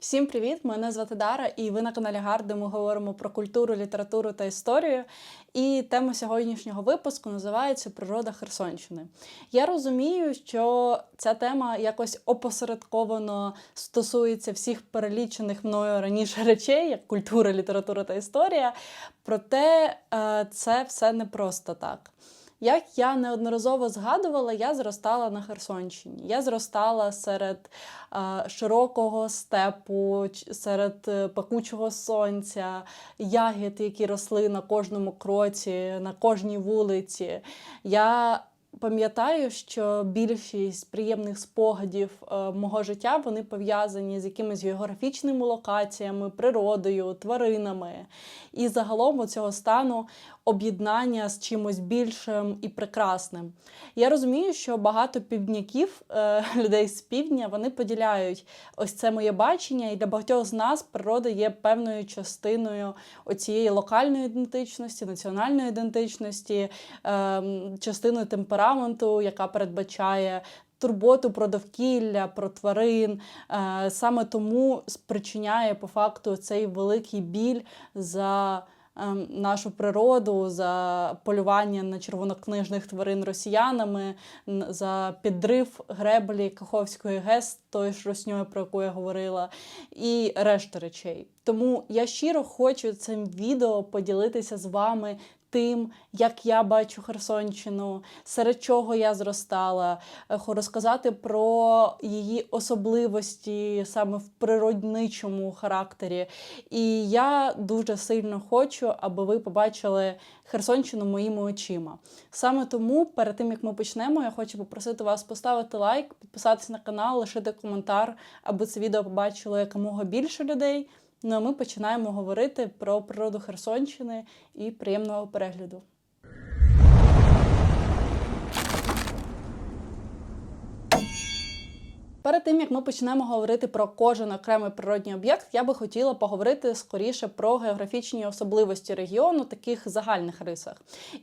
Всім привіт! Мене звати Дара, і ви на каналі Гар, де ми говоримо про культуру, літературу та історію. І тема сьогоднішнього випуску називається Природа Херсонщини. Я розумію, що ця тема якось опосередковано стосується всіх перелічених мною раніше речей, як культура, література та історія. Проте е, це все не просто так. Як я неодноразово згадувала, я зростала на Херсонщині. Я зростала серед е, широкого степу, серед е, пекучого сонця, ягід, які росли на кожному кроці, на кожній вулиці. Я пам'ятаю, що більшість приємних спогадів е, мого життя вони пов'язані з якимись географічними локаціями, природою, тваринами. І загалом у цього стану об'єднання з чимось більшим і прекрасним. Я розумію, що багато півдняків, е, людей з півдня, вони поділяють ось це моє бачення, і для багатьох з нас природа є певною частиною оцієї локальної ідентичності, національної ідентичності, ем, частиною темпераменту, яка передбачає. Турботу про довкілля, про тварин Е, саме тому спричиняє по факту цей великий біль за нашу природу, за полювання на червонокнижних тварин росіянами, за підрив греблі Каховської ГЕС, тої ж росньої, про яку я говорила, і решта речей. Тому я щиро хочу цим відео поділитися з вами. Тим, як я бачу Херсонщину, серед чого я зростала, е, розказати про її особливості саме в природничому характері. І я дуже сильно хочу, аби ви побачили Херсонщину моїми очима. Саме тому, перед тим як ми почнемо, я хочу попросити вас поставити лайк, підписатися на канал, лишити коментар, аби це відео побачило якомога більше людей. Ну а ми починаємо говорити про природу Херсонщини і приємного перегляду. Перед тим як ми почнемо говорити про кожен окремий природній об'єкт, я би хотіла поговорити скоріше про географічні особливості регіону, таких загальних рисах.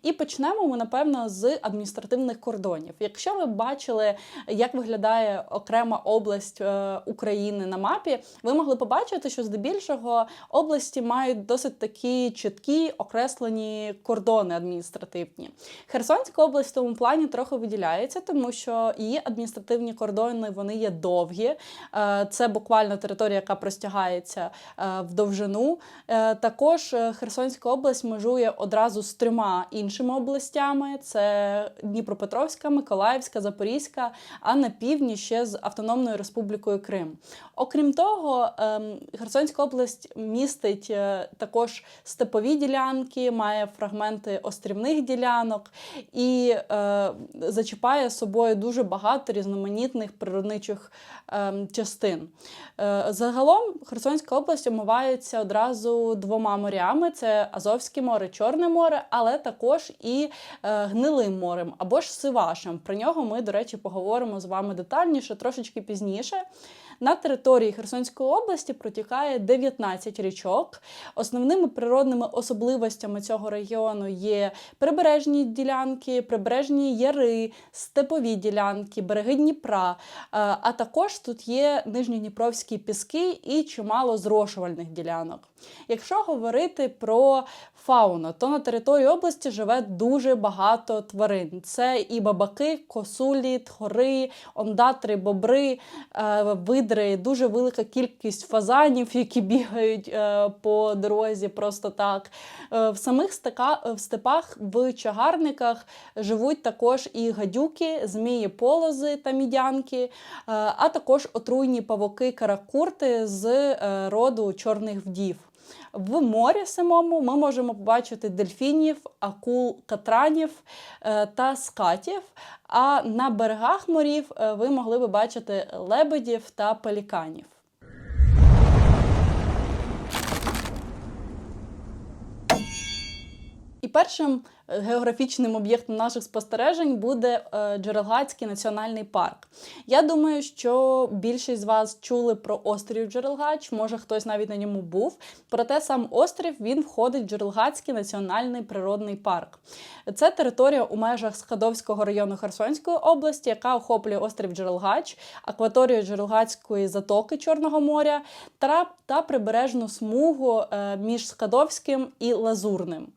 І почнемо ми, напевно, з адміністративних кордонів. Якщо ви бачили, як виглядає окрема область е, України на мапі, ви могли побачити, що здебільшого області мають досить такі чіткі окреслені кордони адміністративні. Херсонська область в тому плані трохи виділяється, тому що її адміністративні кордони вони є довгі. Е, Це буквально територія, яка простягається е, в довжину. Е, Також Херсонська область межує одразу з трьома іншими областями: це Дніпропетровська, Миколаївська, Запорізька, а на півдні ще з Автономною Республікою Крим. Окрім того, ем, Херсонська область містить також степові ділянки, має фрагменти острівних ділянок і зачіпає собою дуже багато різноманітних природничих ем, частин. Е, загалом Херсонська область омивається одразу двома морями: це Азовське море, Чорне море, але також і е, Гнилим морем або ж Сивашем. Про нього ми, до речі, поговоримо з вами детальніше трошечки пізніше. На території Херсонської області протікає 19 річок. Основними природними особливостями цього регіону є прибережні ділянки, прибережні яри, степові ділянки, береги Дніпра. Е, А також тут є нижньодніпровські піски і чимало зрошувальних ділянок. Якщо говорити про фауну, то на території області живе дуже багато тварин. Це і бабаки, косулі, тхори, ондатри, бобри, е, видри, дуже велика кількість фазанів, які бігають е, по дорозі просто так. Е, В самих в степах, в чагарниках живуть також і гадюки, змії полози та мідянки, е, а також отруйні павуки каракурти з е, роду чорних вдів. В морі самому ми можемо побачити дельфінів, акул, катранів е, та скатів. А на берегах морів е, ви могли би бачити лебедів та пеліканів. І першим е, географічним об'єктом наших спостережень буде е, Джерелгацький національний парк. Я думаю, що більшість з вас чули про острів Джерелгач, може хтось навіть на ньому був. Проте сам острів він входить в Джерелгацький національний природний парк. Це територія у межах Скадовського району Херсонської області, яка охоплює острів Джерелгач, акваторію Джерелгацької затоки Чорного моря та, та прибережну смугу е, між Скадовським і Лазурним.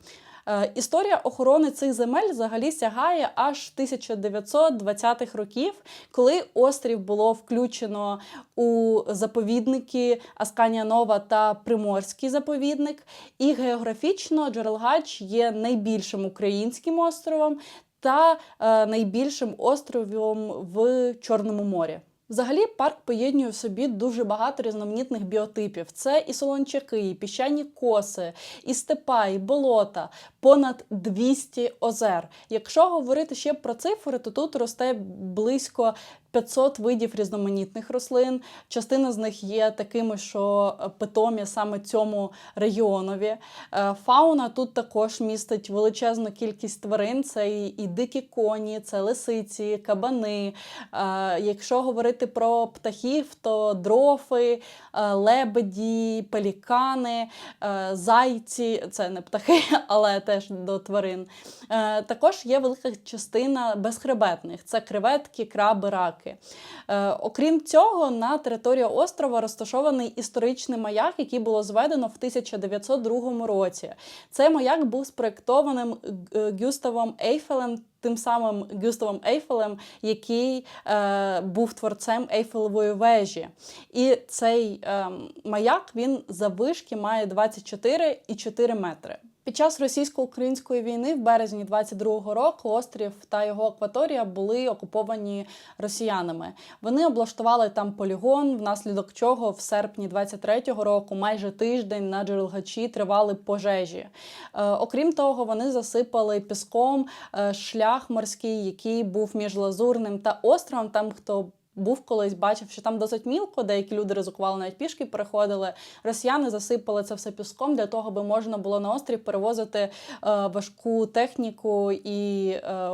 Е, Історія охорони цих земель взагалі сягає аж 1920-х років, коли острів було включено у заповідники Асканія Нова та Приморський заповідник. І географічно Джерелгач є найбільшим українським островом та е, найбільшим островом в Чорному морі. Взагалі, парк поєднує в собі дуже багато різноманітних біотипів. Це і солончаки, і піщані коси, і степа, і болота, понад 200 озер. Якщо говорити ще про цифри, то тут росте близько 500 видів різноманітних рослин. Частина з них є такими, що питомі саме цьому регіонові. Е, Фауна тут також містить величезну кількість тварин. Це і, дикі коні, це лисиці, кабани. Е, Якщо говорити про птахів, то дрофи, е, лебеді, пелікани, е, зайці це не птахи, але теж до тварин. Е, Також є велика частина безхребетних: це креветки, краби, раки. Е, Окрім цього, на території острова розташований історичний маяк, який було зведено в 1902 році. Цей маяк був спроєктованим Гюставом Ейфелем. Тим самим Гюставом Ейфелем, який е, був творцем Ейфелевої вежі. І цей е, маяк він заввишки має 24,4 метри. Під час російсько-української війни в березні 22-го року острів та його акваторія були окуповані росіянами. Вони облаштували там полігон, внаслідок чого в серпні 23-го року майже тиждень на Джерелгачі тривали пожежі. Е, окрім того, вони засипали піском е, шлях морський, який був між Лазурним та островом. Там хто був колись, бачив, що там досить мілко, деякі люди ризикували навіть пішки переходили. Росіяни засипали це все піском для того, аби можна було на острів перевозити е, важку техніку і е,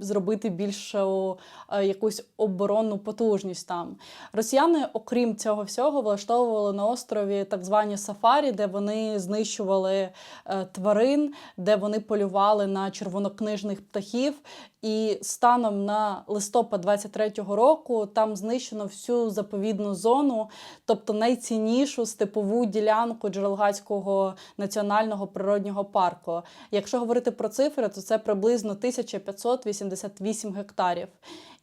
зробити більшу е, якусь оборонну потужність там. Росіяни, окрім цього всього, влаштовували на острові так звані сафарі, де вони знищували е, тварин, де вони полювали на червонокнижних птахів. І станом на листопад 23-го року там знищено всю заповідну зону, тобто найціннішу степову ділянку Джерелгацького національного природнього парку. Якщо говорити про цифри, то це приблизно 1588 гектарів.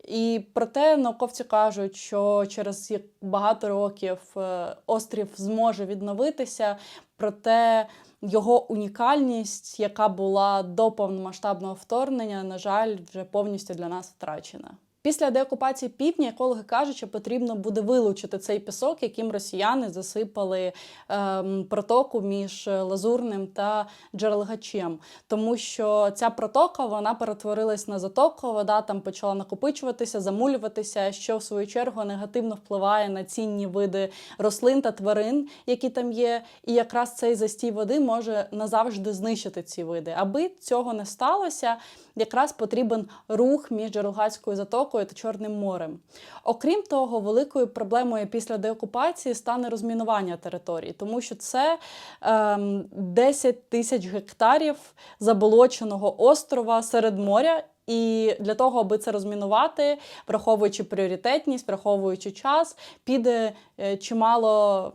І проте науковці кажуть, що через багато років е, острів зможе відновитися, проте його унікальність, яка була до повномасштабного вторгнення, на жаль, вже повністю для нас втрачена. Після деокупації півдня екологи кажуть, що потрібно буде вилучити цей пісок, яким росіяни засипали ем, протоку між Лазурним та Джерелгачем. Тому що ця протока вона перетворилась на затоку, вода там почала накопичуватися, замулюватися, що в свою чергу негативно впливає на цінні види рослин та тварин, які там є. І якраз цей застій води може назавжди знищити ці види. Аби цього не сталося, якраз потрібен рух між Джерелгацькою затокою та Чорним морем. Окрім того, великою проблемою після деокупації стане розмінування територій, тому що це ем, 10 тисяч гектарів заболоченого острова серед моря. І для того, аби це розмінувати, враховуючи пріоритетність, враховуючи час, піде е, чимало.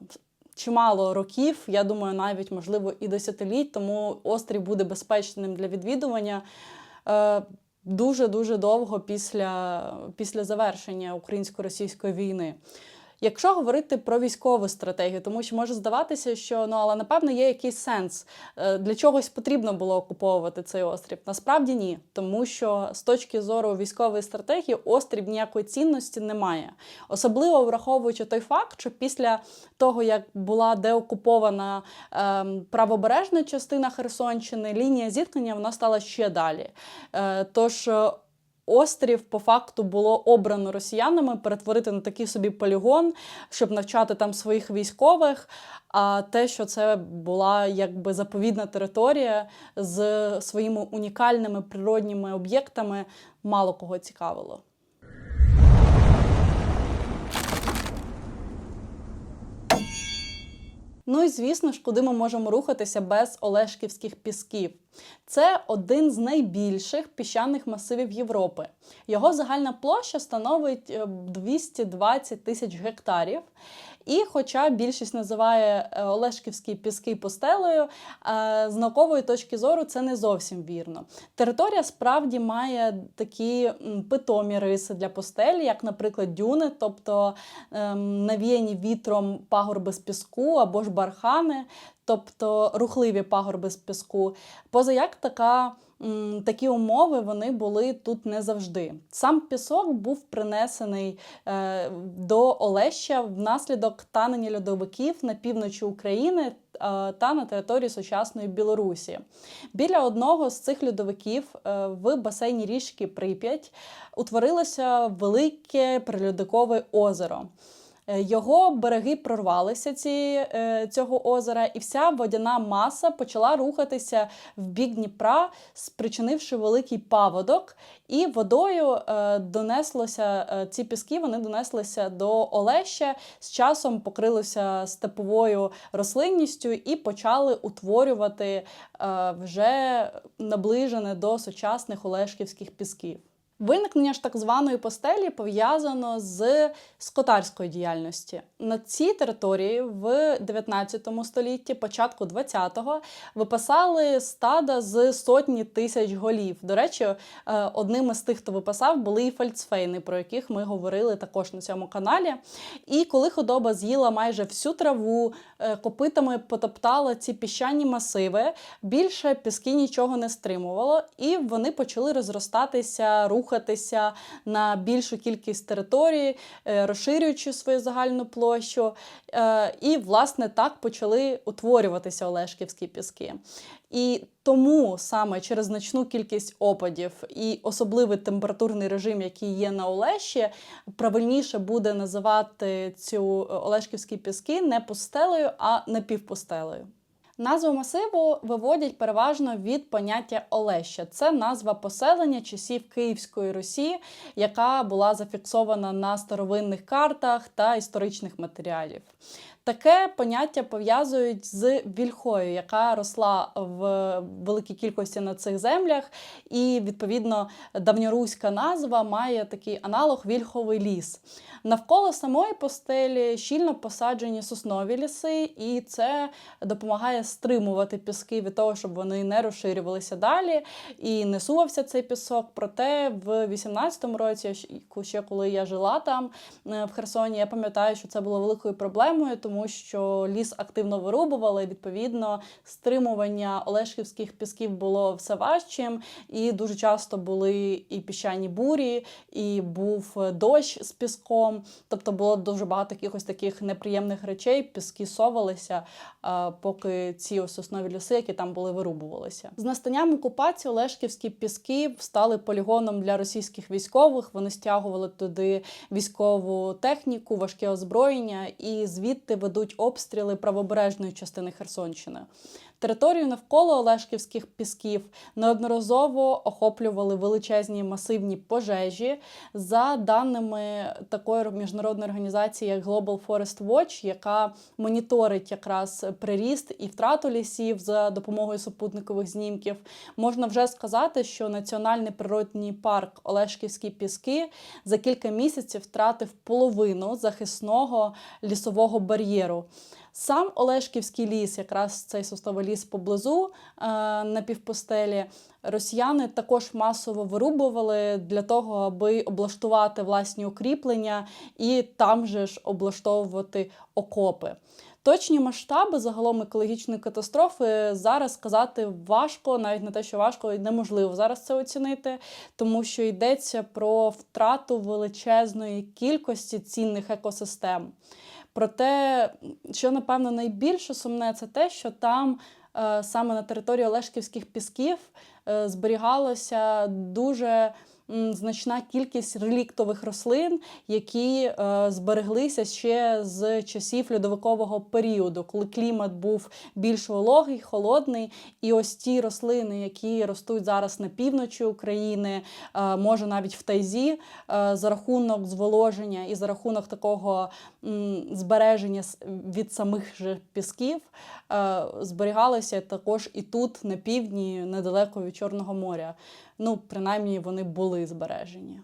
Чимало років, я думаю, навіть можливо і десятиліть, тому острів буде безпечним для відвідування е, дуже-дуже довго після, після завершення українсько-російської війни. Якщо говорити про військову стратегію, тому що може здаватися, що ну але напевно є якийсь сенс Е, для чогось потрібно було окуповувати цей острів. Насправді ні, тому що з точки зору військової стратегії острів ніякої цінності не має. Особливо враховуючи той факт, що після того як була деокупована ем, правобережна частина Херсонщини, лінія зіткнення вона стала ще далі. Е, тож Острів по факту було обрано росіянами перетворити на такий собі полігон, щоб навчати там своїх військових. А те, що це була якби заповідна територія з своїми унікальними природніми об'єктами, мало кого цікавило. Ну і звісно ж, куди ми можемо рухатися без Олешківських пісків. Це один з найбільших піщаних масивів Європи. Його загальна площа становить 220 е, тисяч гектарів. І, хоча більшість називає е, Олешківські піски постелею, е, з наукової точки зору це не зовсім вірно. Територія справді має такі питомі риси для постелі, як, наприклад, дюни, тобто ем, навіяні вітром пагорби з піску або ж бархани, тобто рухливі пагорби з піску. Позаяк така такі умови вони були тут не завжди. Сам пісок був принесений е, до Олеща внаслідок танення льодовиків на півночі України е, та на території сучасної Білорусі. Біля одного з цих льодовиків е, в басейні річки Прип'ять утворилося велике прильодикове озеро. Е, його береги прорвалися ці, е, цього озера, і вся водяна маса почала рухатися в бік Дніпра, спричинивши великий паводок, і водою е, донеслося ці піски. Вони донеслися до Олеща, з часом покрилися степовою рослинністю і почали утворювати вже наближене до сучасних Олешківських пісків. Виникнення ж так званої постелі пов'язано з скотарською діяльністю. На цій території в 19 столітті, початку 20-го, випасали стада з сотні тисяч голів. До речі, е, одним із тих, хто випасав, були і фальцфейни, про яких ми говорили також на цьому каналі. І коли худоба з'їла майже всю траву, е, копитами потоптала ці піщані масиви, більше піски нічого не стримувало, і вони почали розростатися рух рухатися на більшу кількість території, е, розширюючи свою загальну площу. Е, і, власне, так почали утворюватися Олешківські піски. І тому саме через значну кількість опадів і особливий температурний режим, який є на Олеші, правильніше буде називати цю Олешківські піски не пустелею, а напівпустелею. Назву масиву виводять переважно від поняття Олеща. Це назва поселення часів Київської Русі, яка була зафіксована на старовинних картах та історичних матеріалів. Таке поняття пов'язують з вільхою, яка росла в великій кількості на цих землях, і відповідно давньоруська назва має такий аналог вільховий ліс. Навколо самої постелі щільно посаджені соснові ліси, і це допомагає стримувати піски від того, щоб вони не розширювалися далі і не сувався цей пісок. Проте в 18-му році, ще коли я жила там е, в Херсоні, я пам'ятаю, що це було великою проблемою, тому що ліс активно вирубували. Відповідно, стримування Олешківських пісків було все важчим, і дуже часто були і піщані бурі, і був дощ з піском. Тобто було дуже багато якихось таких неприємних речей, піски совалися, поки ці ось основі ліси, які там були, вирубувалися. З настанням окупації Олешківські піски стали полігоном для російських військових. Вони стягували туди військову техніку, важке озброєння, і звідти ведуть обстріли правобережної частини Херсонщини. Територію навколо Олешківських пісків неодноразово охоплювали величезні масивні пожежі. За даними такої міжнародної організації, як Global Forest Watch, яка моніторить якраз приріст і втрату лісів за допомогою супутникових знімків, можна вже сказати, що національний природній парк Олешківські піски за кілька місяців втратив половину захисного лісового бар'єру. Сам Олешківський ліс, якраз цей состовий ліс поблизу е, на півпостелі, росіяни також масово вирубували для того, аби облаштувати власні укріплення і там же ж облаштовувати окопи. Точні масштаби загалом екологічної катастрофи зараз сказати важко, навіть не те, що важко, неможливо зараз це оцінити, тому що йдеться про втрату величезної кількості цінних екосистем. Проте, що напевно найбільше сумне, це те, що там саме на території Олешківських пісків зберігалося дуже значна кількість реліктових рослин, які е, збереглися ще з часів льодовикового періоду, коли клімат був більш вологий, холодний. І ось ті рослини, які ростуть зараз на півночі України, е, може навіть в тайзі, е, за рахунок зволоження і за рахунок такого збереження від самих же пісків, зберігалися також і тут, на півдні, недалеко від Чорного моря. Ну, принаймні, вони були збережені.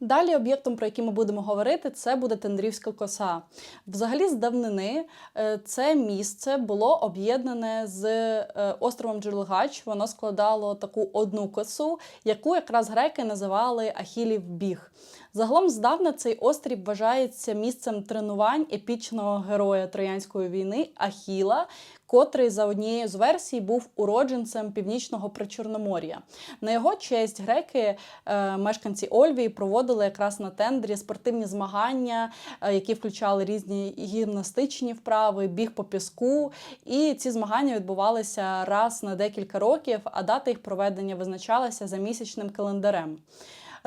Далі об'єктом, про який ми будемо говорити, це буде Тендрівська коса. Взагалі, з давнини е, це місце було об'єднане з е, островом Джерелгач. Воно складало таку одну косу, яку якраз греки називали Ахілів біг. Загалом здавна цей острів вважається місцем тренувань епічного героя Троянської війни Ахіла, котрий за однією з версій був уродженцем північного причорномор'я. На його честь греки, е, мешканці Ольвії, проводили якраз на тендрі спортивні змагання, е, які включали різні гімнастичні вправи, біг по піску. І ці змагання відбувалися раз на декілька років, а дата їх проведення визначалася за місячним календарем.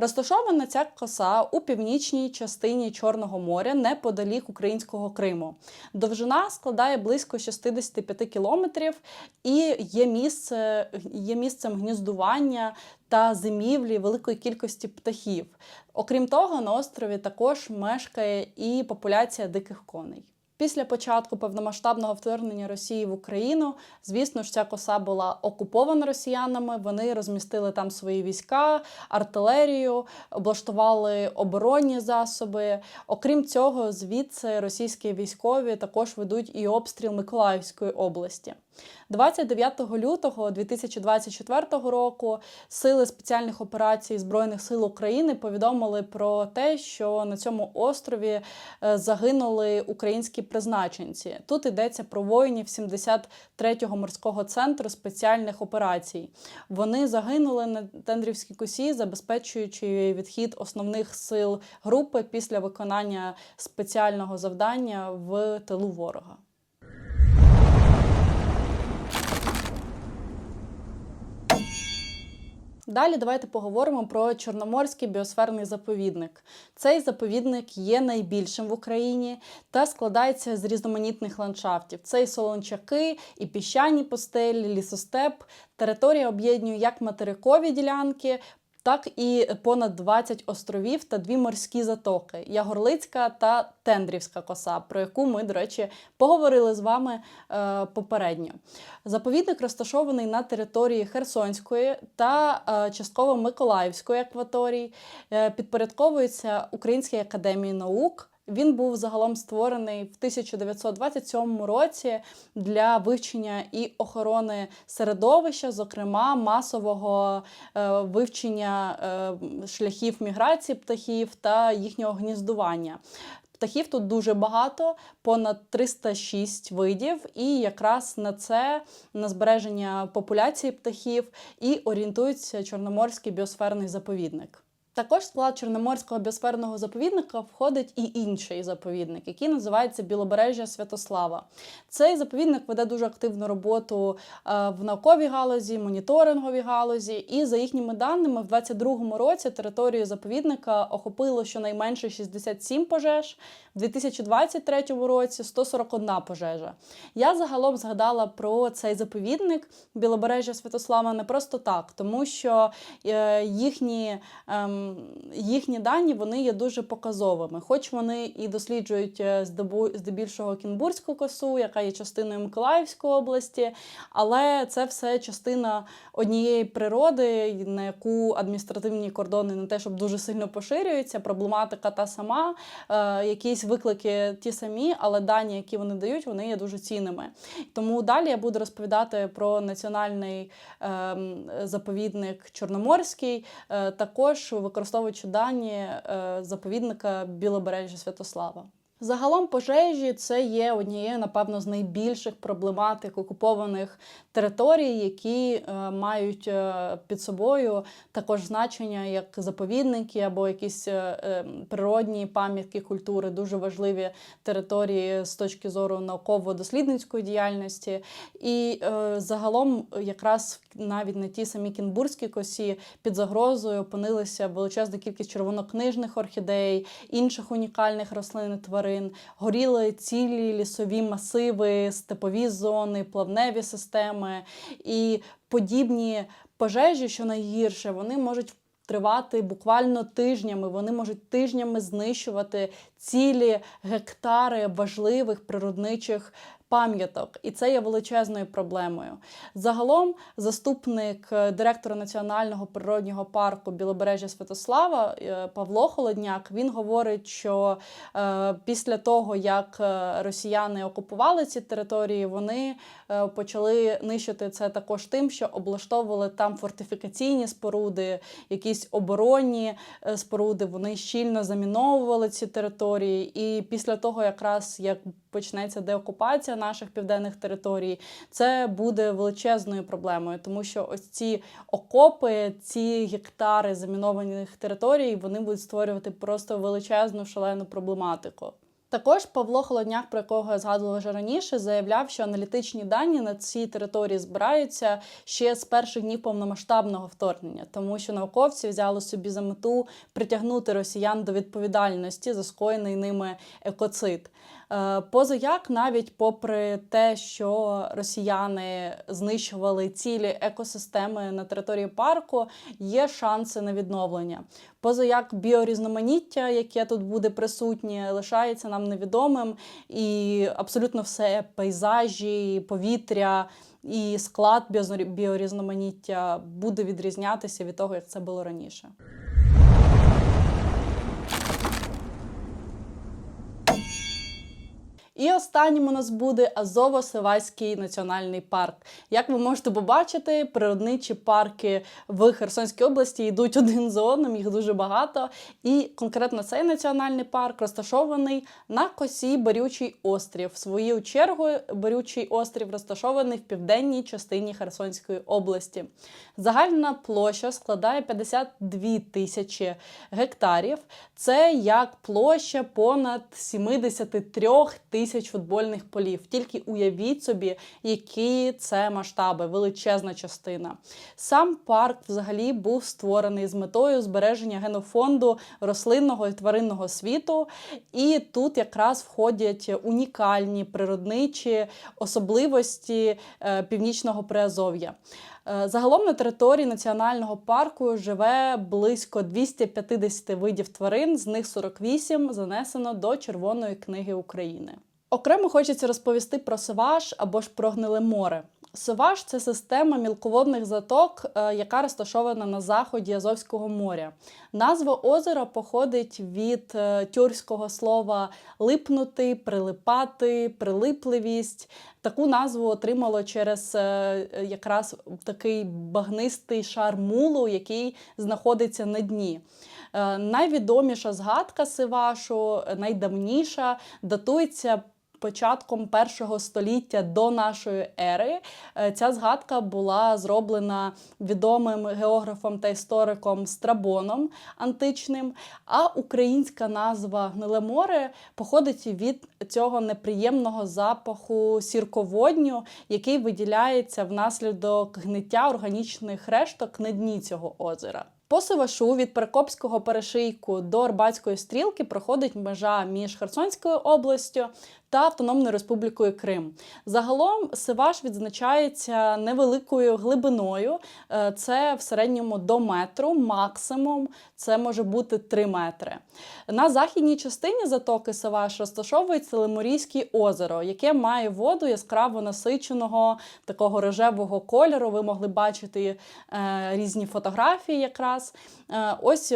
Розташована ця коса у північній частині Чорного моря неподалік українського Криму. Довжина складає близько 65 кілометрів і є, місце, є місцем гніздування та зимівлі великої кількості птахів. Окрім того, на острові також мешкає і популяція диких коней. Після початку повномасштабного вторгнення Росії в Україну, звісно ж, ця коса була окупована росіянами. Вони розмістили там свої війська, артилерію, облаштували оборонні засоби. Окрім цього, звідси російські військові також ведуть і обстріл Миколаївської області. 29 лютого 2024 року сили спеціальних операцій Збройних сил України повідомили про те, що на цьому острові е, загинули українські призначенці. Тут йдеться про воїнів 73-го морського центру спеціальних операцій. Вони загинули на Тендрівській косі, забезпечуючи відхід основних сил групи після виконання спеціального завдання в тилу ворога. Далі давайте поговоримо про Чорноморський біосферний заповідник. Цей заповідник є найбільшим в Україні та складається з різноманітних ландшафтів. Це і солончаки, і піщані постелі, лісостеп. Територія об'єднує як материкові ділянки, так і понад 20 островів та дві морські затоки Ягорлицька та Тендрівська коса, про яку ми, до речі, поговорили з вами е, попередньо. Заповідник розташований на території Херсонської та е, частково Миколаївської акваторії, е, підпорядковується Українській академії наук. Він був загалом створений в 1927 році для вивчення і охорони середовища, зокрема масового е, вивчення е, шляхів міграції птахів та їхнього гніздування. Птахів тут дуже багато, понад 306 видів, і якраз на це, на збереження популяції птахів, і орієнтується Чорноморський біосферний заповідник. Також в склад Чорноморського біосферного заповідника входить і інший заповідник, який називається Білобережжя Святослава. Цей заповідник веде дуже активну роботу е, в науковій галузі, моніторинговій галузі. І за їхніми даними, в 2022 році територію заповідника охопило щонайменше 67 пожеж, в 2023 році 141 пожежа. Я загалом згадала про цей заповідник Білобережжя Святослава не просто так, тому що е, їхні. Їхні дані вони є дуже показовими. Хоч вони і досліджують е, здебільшого Кінбурзьку косу, яка є частиною Миколаївської області, але це все частина однієї природи, на яку адміністративні кордони не те, щоб дуже сильно поширюються. Проблематика та сама, е, якісь виклики ті самі, але дані, які вони дають, вони є дуже цінними. Тому далі я буду розповідати про національний ем, заповідник Чорноморський, е, також використовуючи дані е, заповідника Білобережжя Святослава. Загалом пожежі це є однією, напевно, з найбільших проблематик окупованих територій, які е, мають е, під собою також значення як заповідники або якісь е, е, природні пам'ятки культури, дуже важливі території з точки зору науково-дослідницької діяльності. І е, загалом, якраз навіть на тій самій Кінбурзькій косі під загрозою опинилися величезна кількість червонокнижних орхідей, інших унікальних рослин і тварин, горіли цілі лісові масиви, степові зони, плавневі системи і подібні пожежі, що найгірше, вони можуть. Тривати буквально тижнями, вони можуть тижнями знищувати цілі гектари важливих природничих пам'яток, і це є величезною проблемою. Загалом, заступник е, директора національного природнього парку Білобережжя Святослава е, Павло Холодняк він говорить, що е, після того, як росіяни окупували ці території, вони почали нищити це також тим, що облаштовували там фортифікаційні споруди, якісь оборонні споруди. Вони щільно заміновували ці території. І після того, якраз як почнеться деокупація наших південних територій, це буде величезною проблемою, тому що ось ці окопи, ці гектари замінованих територій, вони будуть створювати просто величезну шалену проблематику. Також Павло Холодняк, про якого я згадувала вже раніше, заявляв, що аналітичні дані на цій території збираються ще з перших днів повномасштабного вторгнення, тому що науковці взяли собі за мету притягнути росіян до відповідальності за скоєний ними екоцид. Е, Позаяк, навіть попри те, що росіяни знищували цілі екосистеми на території парку, є шанси на відновлення. Позаяк біорізноманіття, яке тут буде присутнє, лишається нам невідомим, і абсолютно все пейзажі, повітря. І склад біорізноманіття буде відрізнятися від того, як це було раніше. І останнім у нас буде Азово-Сиваський національний парк. Як ви можете побачити, природничі парки в Херсонській області йдуть один за одним, їх дуже багато. І конкретно цей національний парк розташований на косі Борючий острів. В свою чергу Борючий острів розташований в південній частині Херсонської області. Загальна площа складає 52 тисячі гектарів. Це як площа понад 73 тисяч футбольних полів. Тільки уявіть собі, які це масштаби, величезна частина. Сам парк взагалі був створений з метою збереження генофонду рослинного і тваринного світу. І тут якраз входять унікальні природничі особливості е, північного Приазов'я. Е, Загалом на території національного парку живе близько 250 видів тварин, з них 48 занесено до Червоної книги України. Окремо хочеться розповісти про Сиваш або ж про гниле море. Сиваш це система мілководних заток, е, яка розташована на заході Азовського моря. Назва озера походить від е, тюркського слова липнути, прилипати, прилипливість. Таку назву отримало через е, якраз такий багнистий шар мулу, який знаходиться на дні. Найвідоміша згадка Сивашу, найдавніша, датується початком першого століття до нашої ери. Е, Ця згадка була зроблена відомим географом та істориком Страбоном античним. А українська назва Гниле море походить від цього неприємного запаху сірководню, який виділяється внаслідок гниття органічних решток на дні цього озера. По Сивашу від Перекопського перешийку до Арбатської стрілки проходить межа між Херсонською областю та Автономною Республікою Крим. Загалом Сиваш відзначається невеликою глибиною, е, це в середньому до метру, максимум це може бути 3 метри. На західній частині затоки Сиваш розташовується Лемурійське озеро, яке має воду яскраво насиченого такого рожевого кольору. Ви могли бачити е, різні фотографії якраз. Е, ось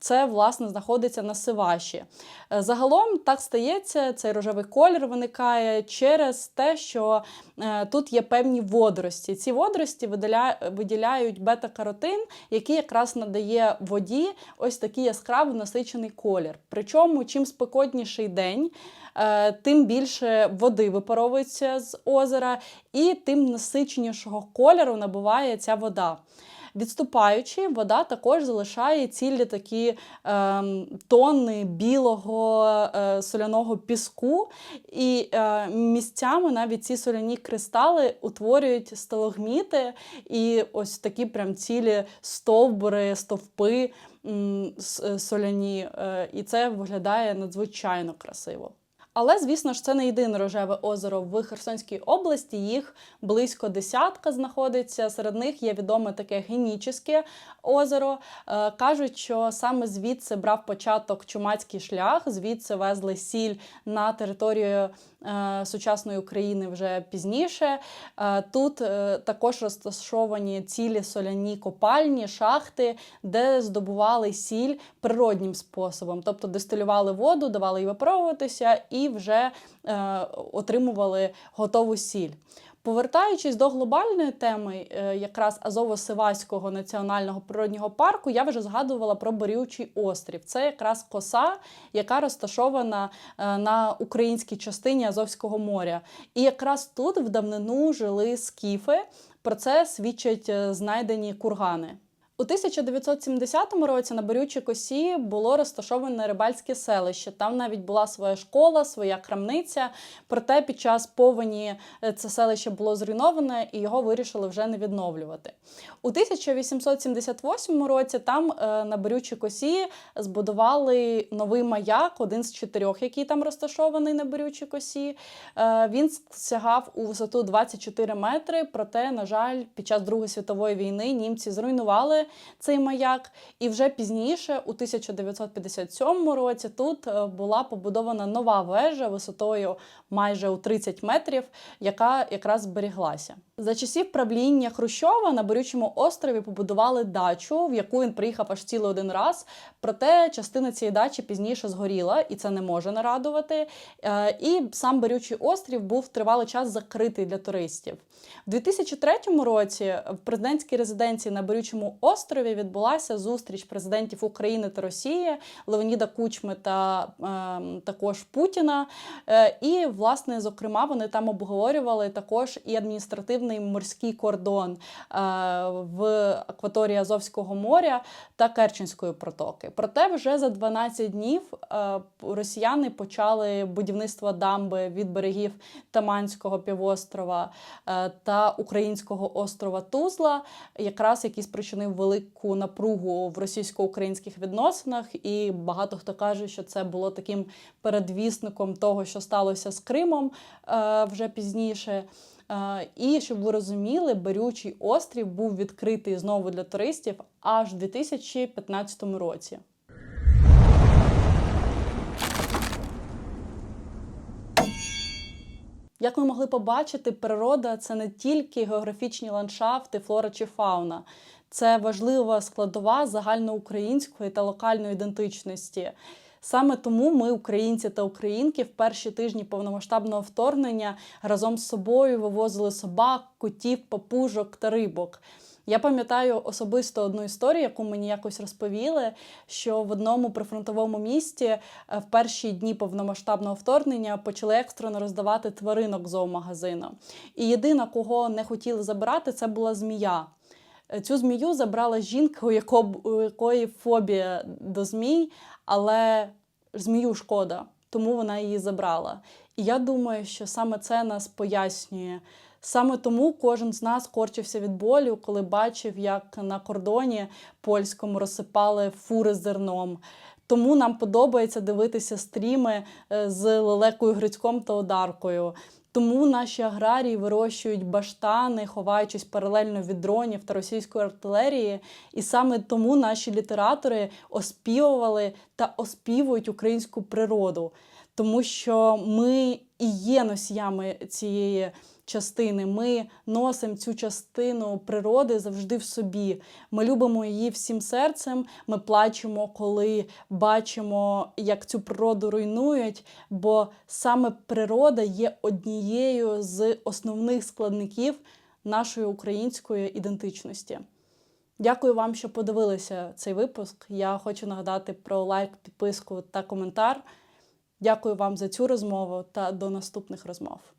це власне знаходиться на Сиваші. Е, Загалом так стається, цей рожевий колір виникає через те, що е, тут є певні водорості. Ці водорості виділяють бета-каротин, який якраз надає воді ось такий яскравий насичений колір. Причому, чим спекотніший день, е, тим більше води випаровується з озера, і тим насиченішого кольору набуває ця вода. Відступаючи, вода також залишає цілі такі ем, тонни білого е, соляного піску, і е, місцями навіть ці соляні кристали утворюють сталагміти і ось такі прям цілі стовбури, стовпи е, соляні. Е, і це виглядає надзвичайно красиво. Але, звісно ж, це не єдине рожеве озеро в Херсонській області. Їх близько десятка знаходиться. Серед них є відоме таке Генічеське озеро. Е, Кажуть, що саме звідси брав початок чумацький шлях, звідси везли сіль на територію сучасної України вже пізніше. Е, Тут е, також розташовані цілі соляні копальні, шахти, де здобували сіль природнім способом, тобто дистилювали воду, давали її випаровуватися і вже е, отримували готову сіль. Повертаючись до глобальної теми, е, якраз Азово-Сиваського національного природнього парку, я вже згадувала про Борючий острів. Це якраз коса, яка розташована е, на українській частині Азовського моря. І якраз тут в давнину жили скіфи. Про це свідчать е, знайдені кургани. У 1970 році на Борючій косі було розташоване рибальське селище. Там навіть була своя школа, своя крамниця. Проте під час повені е, це селище було зруйноване і його вирішили вже не відновлювати. У 1878 році там е, на Борючій косі збудували новий маяк, один з чотирьох, який там розташований на Борючій косі. Е, Він сягав у висоту 24 метри. Проте, на жаль, під час Другої світової війни німці зруйнували цей маяк. І вже пізніше, у 1957 році, тут е, була побудована нова вежа висотою майже у 30 метрів, яка якраз зберіглася. За часів правління Хрущова на Борючому острові побудували дачу, в яку він приїхав аж цілий один раз. Проте частина цієї дачі пізніше згоріла, і це не може нарадувати. Е, І сам Борючий острів був тривалий час закритий для туристів. У 2003 році в президентській резиденції на Борючому острові відбулася зустріч президентів України та Росії Леоніда Кучми та е, також Путіна. Е, і, власне, зокрема, вони там обговорювали також і адміністративний морський кордон е, в акваторії Азовського моря та Керченської протоки. Проте вже за 12 днів е, росіяни почали будівництво дамби від берегів Таманського півострова е, та українського острова Тузла, якраз який спричинив велику напругу в російсько-українських відносинах. І багато хто каже, що це було таким передвісником того, що сталося з Кримом е, вже пізніше. Е, І щоб ви розуміли, Берючий острів був відкритий знову для туристів аж в 2015 році. Як ми могли побачити, природа це не тільки географічні ландшафти, флора чи фауна, це важлива складова загальноукраїнської та локальної ідентичності. Саме тому ми, українці та українки, в перші тижні повномасштабного вторгнення разом з собою вивозили собак, котів, папужок та рибок. Я пам'ятаю особисто одну історію, яку мені якось розповіли, що в одному прифронтовому місті е, в перші дні повномасштабного вторгнення почали екстрено роздавати тваринок зоомагазину. І єдина, кого не хотіли забирати, це була змія. Е, Цю змію забрала жінка, у якої фобія до змій, але змію шкода, тому вона її забрала. І я думаю, що саме це нас пояснює. Саме тому кожен з нас корчився від болю, коли бачив, як на кордоні польському розсипали фури зерном. Тому нам подобається дивитися стріми е, з лелекою Грицьком та Одаркою. Тому наші аграрії вирощують баштани, ховаючись паралельно від дронів та російської артилерії. І саме тому наші літератори оспівували та оспівують українську природу, тому що ми і є носіями цієї частини. Ми носимо цю частину природи завжди в собі. Ми любимо її всім серцем. Ми плачемо, коли бачимо, як цю природу руйнують. Бо саме природа є однією з основних складників нашої української ідентичності. Дякую вам, що подивилися цей випуск. Я хочу нагадати про лайк, підписку та коментар. Дякую вам за цю розмову та до наступних розмов.